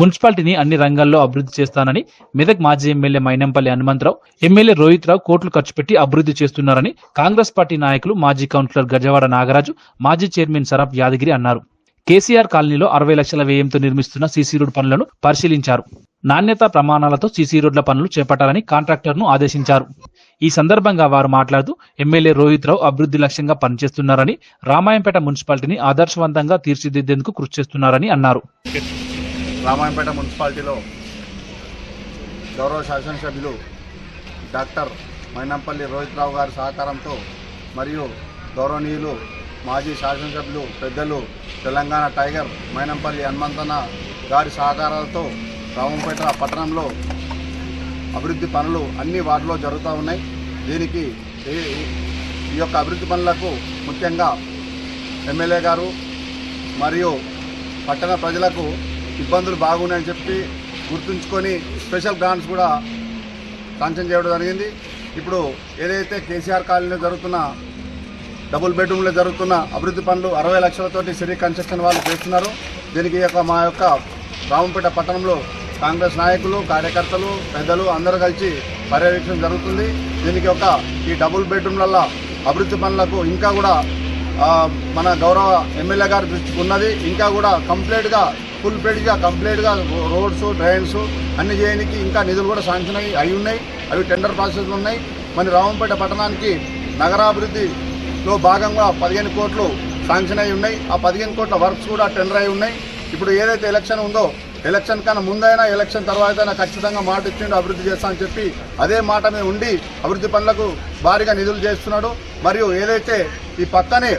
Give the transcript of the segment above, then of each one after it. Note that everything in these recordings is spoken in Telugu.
మున్సిపాలిటీని అన్ని రంగాల్లో అభివృద్ధి చేస్తానని మెదక్ మాజీ ఎమ్మెల్యే మైనంపల్లి హనుమంతరావు ఎమ్మెల్యే రోహిత్ రావు కోట్లు ఖర్చు పెట్టి అభివృద్ధి చేస్తున్నారని కాంగ్రెస్ పార్టీ నాయకులు మాజీ కౌన్సిలర్ గజవాడ నాగరాజు మాజీ చైర్మన్ సరఫ్ యాదగిరి అన్నారు. కేసీఆర్ కాలనీలో అరవై లక్షల వ్యయంతో నిర్మిస్తున్న సీసీ రోడ్ పనులను పరిశీలించారు. నాణ్యత ప్రమాణాలతో సీసీ రోడ్ల పనులు చేపట్టాలని కాంట్రాక్టర్ను ఆదేశించారు. ఈ సందర్భంగా వారు మాట్లాడుతూ ఎమ్మెల్యే రోహిత్ రావు అభివృద్ధి లక్ష్యంగా పనిచేస్తున్నారని రామాయంపేట మున్సిపాలిటీని ఆదర్శవంతంగా తీర్చిదిద్దేందుకు కృషి చేస్తున్నారని అన్నారు. రామాయంపేట మున్సిపాలిటీలో గౌరవ శాసనసభ్యులు డాక్టర్ మైనంపల్లి రోహిత్ రావు గారి సహకారంతో మరియు గౌరవనీయులు మాజీ శాసనసభ్యులు పెద్దలు తెలంగాణ టైగర్ మైనంపల్లి హనుమంతన్న గారి సహకారాలతో రామంపేట పట్టణంలో అభివృద్ధి పనులు అన్ని వార్డులో జరుగుతూ ఉన్నాయి. దీనికి ఈ యొక్క అభివృద్ధి పనులకు ముఖ్యంగా ఎమ్మెల్యే గారు మరియు పట్టణ ప్రజలకు ఇబ్బందులు బాగున్నాయని చెప్పి గుర్తుంచుకొని స్పెషల్ గ్రాంట్స్ కూడా శాంక్షన్ చేయడం జరిగింది. ఇప్పుడు ఏదైతే కేసీఆర్ కాలనీలో జరుగుతున్న డబుల్ బెడ్రూమ్లో జరుగుతున్న అభివృద్ధి పనులు అరవై లక్షలతోటి సిరీ కన్స్ట్రక్షన్ వాళ్ళు చేస్తున్నారు. దీనికి యొక్క మా యొక్క రామంపేట పట్టణంలో కాంగ్రెస్ నాయకులు కార్యకర్తలు పెద్దలు అందరూ కలిసి పర్యవేక్షణ జరుగుతుంది. దీనికి ఒక ఈ డబుల్ బెడ్రూమ్లలో అభివృద్ధి పనులకు ఇంకా కూడా మన గౌరవ ఎమ్మెల్యే గారి దృష్టికి ఉన్నది. ఇంకా కూడా కంప్లీట్గా ఫుల్ ప్లేట్గా కంప్లీట్గా రోడ్స్ డ్రైన్స్ అన్ని చేయడానికి ఇంకా నిధులు కూడా శాంక్షన్ అయ్యి అయి ఉన్నాయి. అవి టెండర్ ప్రాసెస్లు ఉన్నాయి. మరి రామంపేట పట్టణానికి నగరాభివృద్ధిలో భాగంగా పదిహేను కోట్లు శాంక్షన్ అయి ఉన్నాయి. ఆ పదిహేను కోట్ల వర్క్స్ కూడా టెండర్ అయి ఉన్నాయి. ఇప్పుడు ఏదైతే ఎలక్షన్ ఉందో ఎలక్షన్ కన్నా ముందైనా ఎలక్షన్ తర్వాత అయినా ఖచ్చితంగా మాట ఇచ్చిండు అభివృద్ధి చేస్తామని చెప్పి అదే మాట మీద ఉండి అభివృద్ధి పనులకు భారీగా నిధులు చేస్తున్నాడు. మరియు ఏదైతే ఈ పక్కనే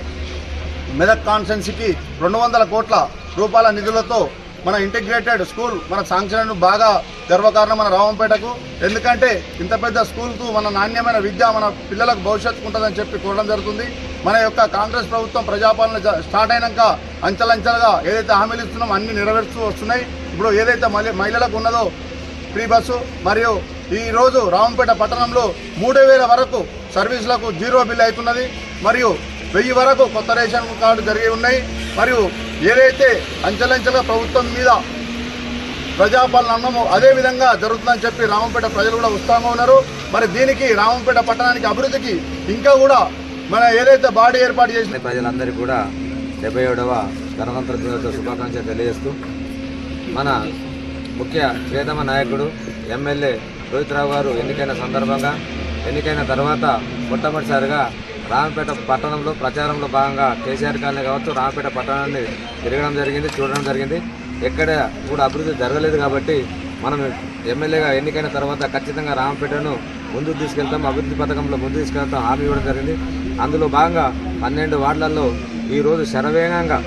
మెదక్ కాన్స్టెన్సీకి రెండు వందల కోట్ల రూపాయల నిధులతో మన ఇంటిగ్రేటెడ్ స్కూల్ మన సాంక్షన్ బాగా గర్వకారణం మన రావంపేటకు. ఎందుకంటే ఇంత పెద్ద స్కూల్కు మన నాణ్యమైన విద్య మన పిల్లలకు భవిష్యత్తు ఉంటుందని చెప్పి కోరడం జరుగుతుంది. మన యొక్క కాంగ్రెస్ ప్రభుత్వం ప్రజాపాలన స్టార్ట్ అయినాక అంచెలంచెలుగా ఏదైతే హామీలు ఇస్తున్నామో అన్ని నెరవేరుస్తూ వస్తున్నాయి. ఇప్పుడు ఏదైతే మహిళలకు ఉన్నదో ఫ్రీ బస్సు మరియు ఈరోజు రావంపేట రామంపేట పట్టణంలో మూడు వేల వరకు సర్వీసులకు జీరో బిల్ అవుతున్నది. మరియు వెయ్యి వరకు కొత్త రేషన్ కార్డు జరిగి ఉన్నాయి. మరియు ఏదైతే అంచెలంచెలుగా ప్రభుత్వం మీద ప్రజాపాలన అన్నమో అదే విధంగా జరుగుతుందని చెప్పి రామంపేట ప్రజలు కూడా ఉత్సాహంగా ఉన్నారు. మరి దీనికి రామంపేట పట్టణానికి అభివృద్ధికి ఇంకా కూడా మన ఏదైతే బాడీ ఏర్పాటు చేసిన ప్రజలందరికీ కూడా డెబ్బై ఏడవ గణతంత్ర దినోత్సవ శుభాకాంక్షలు తెలియజేస్తూ మన ముఖ్య ప్రియతమ నాయకుడు ఎమ్మెల్యే రోహిత్ రావు గారు ఎన్నికైన సందర్భంగా ఎన్నికైన తర్వాత మొట్టమొదటిసారిగా రామపేట పట్టణంలో ప్రచారంలో భాగంగా కేసీఆర్ కాలనీ కావచ్చు రామపేట పట్టణాన్ని తిరగడం జరిగింది చూడడం జరిగింది. ఎక్కడ కూడా అభివృద్ధి జరగలేదు కాబట్టి మనం ఎమ్మెల్యేగా ఎన్నికైన తర్వాత ఖచ్చితంగా రామపేటను ముందుకు తీసుకెళ్తాం అభివృద్ధి పథకంలో ముందుకు తీసుకెళ్తాం హామీ ఇవ్వడం జరిగింది. అందులో భాగంగా పన్నెండు వార్డులలో ఈరోజు శరవేగంగా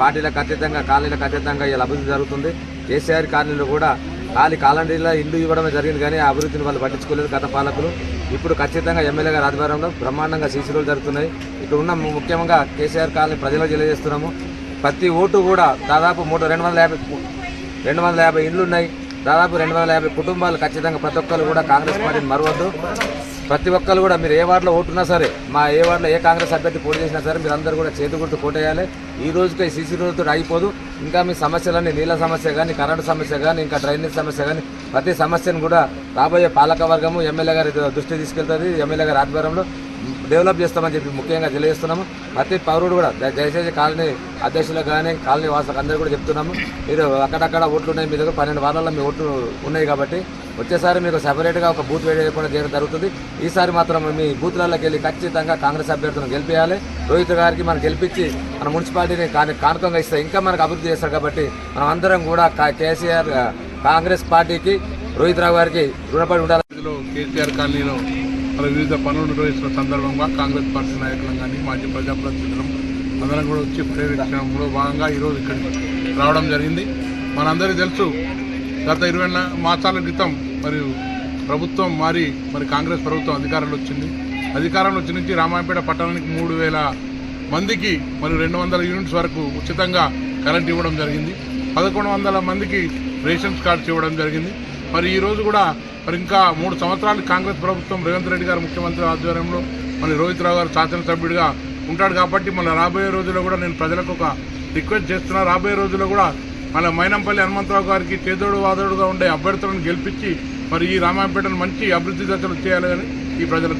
పార్టీలకు అతీతంగా కాలనీలకు అతీతంగా ఇలా అభివృద్ధి జరుగుతుంది. కేసీఆర్ కాలనీలో కూడా ఖాళీ కాలనీలో ఇల్లు ఇవ్వడమే జరిగింది కానీ అభివృద్ధిని వాళ్ళు పట్టించుకోలేదు గత పాలకులు. ఇప్పుడు ఖచ్చితంగా ఎమ్మెల్యే గారి ఆధ్వర్యంలో బ్రహ్మాండంగా సీసీ రోడ్లు జరుగుతున్నాయి. ఇక్కడ ఉన్న ముఖ్యంగా కేసీఆర్ కాలనీ ప్రజలకు తెలియజేస్తున్నాము. ప్రతి ఓటు కూడా దాదాపు మూడు రెండు వందల యాభై రెండు వందల యాభై ఇండ్లు ఉన్నాయి. దాదాపు రెండు వందల యాభై కుటుంబాలు ఖచ్చితంగా ప్రతి ఒక్కరు కూడా కాంగ్రెస్ పార్టీని మరవద్దు. ప్రతి ఒక్కరు కూడా మీరు ఏ వార్డులో ఓటున్నా సరే మా ఏ వార్డులో ఏ కాంగ్రెస్ అభ్యర్థి పోటీ చేసినా సరే మీరు అందరూ కూడా చేతి గుర్తు కోటేయాలి. ఈ రోజుకి సీసీ రోడ్తో అయిపోదు ఇంకా మీ సమస్యలన్నీ నీళ్ళ సమస్య కానీ కరెంటు సమస్య కానీ ఇంకా డ్రైనేజ్ సమస్య కానీ ప్రతి సమస్యను కూడా రాబోయే పాలక వర్గము ఎమ్మెల్యే గారి దృష్టి తీసుకెళ్తుంది. ఎమ్మెల్యే గారి ఆధ్వర్యంలో డెవలప్ చేస్తామని చెప్పి ముఖ్యంగా తెలియజేస్తున్నాము. ప్రతి పౌరుడు కూడా దయచేసి కాలనీ అధ్యక్షులకు కానీ కాలనీ వాసులకు అందరూ కూడా చెప్తున్నాము. మీరు అక్కడక్కడ ఓట్లు ఉన్నాయి మీ దగ్గర పన్నెండు వారాల్లో మీ ఓట్లు ఉన్నాయి కాబట్టి వచ్చేసారి మీకు సెపరేట్గా ఒక బూత్ వేయకుండా చేయడం జరుగుతుంది. ఈసారి మాత్రం మీ బూత్లలోకి వెళ్ళి ఖచ్చితంగా కాంగ్రెస్ అభ్యర్థులను గెలిపించాలి రోహిత్ గారికి మనం గెలిపించి మన మున్సిపాలిటీని కాను కానుకంగా ఇస్తే ఇంకా మనకు అభివృద్ధి చేస్తారు కాబట్టి మనం అందరం కూడా కేసీఆర్ కాంగ్రెస్ పార్టీకి రోహిత్ రావు గారికి రుణపడి ఉండాలి. కేసీఆర్ కాలనీలో అలా వివిధ పనులు నిర్వహిస్తున్న సందర్భంగా కాంగ్రెస్ పార్టీ నాయకులు కానీ మాజీ ప్రజాప్రతినిధులు అందరం కూడా వచ్చి పర్యవేక్షణలో భాగంగా ఈరోజు ఇక్కడికి రావడం జరిగింది. మనందరికీ తెలుసు గత ఇరవై మాసాల క్రితం మరియు ప్రభుత్వం మారి మరి కాంగ్రెస్ ప్రభుత్వం అధికారంలో వచ్చింది. అధికారంలో వచ్చి నుంచి రామాయపేట పట్టణానికి మూడు వేల మందికి మరి రెండు వందల యూనిట్స్ వరకు ఉచితంగా కరెంట్ ఇవ్వడం జరిగింది. పదకొండు వందల మందికి రేషన్స్ కార్డ్స్ ఇవ్వడం జరిగింది. మరి ఈ రోజు కూడా మరి ఇంకా మూడు సంవత్సరాలు కాంగ్రెస్ ప్రభుత్వం రేవంత్ రెడ్డి గారు ముఖ్యమంత్రి ఆధ్వర్యంలో మరి రోహిత్ రావు గారు శాసనసభ్యుడిగా ఉంటాడు కాబట్టి మన రాబోయే రోజుల్లో కూడా నేను ప్రజలకు ఒక రిక్వెస్ట్ చేస్తున్నా. రాబోయే రోజుల్లో కూడా మన మైనంపల్లి హనుమంతరావు గారికి చేదోడు వాదోడుగా ఉండే అభ్యర్థులను గెలిపించి మరి ఈ రామాయపేటను మంచి అభివృద్ధి దశలు చేయాలని ఈ ప్రజలకు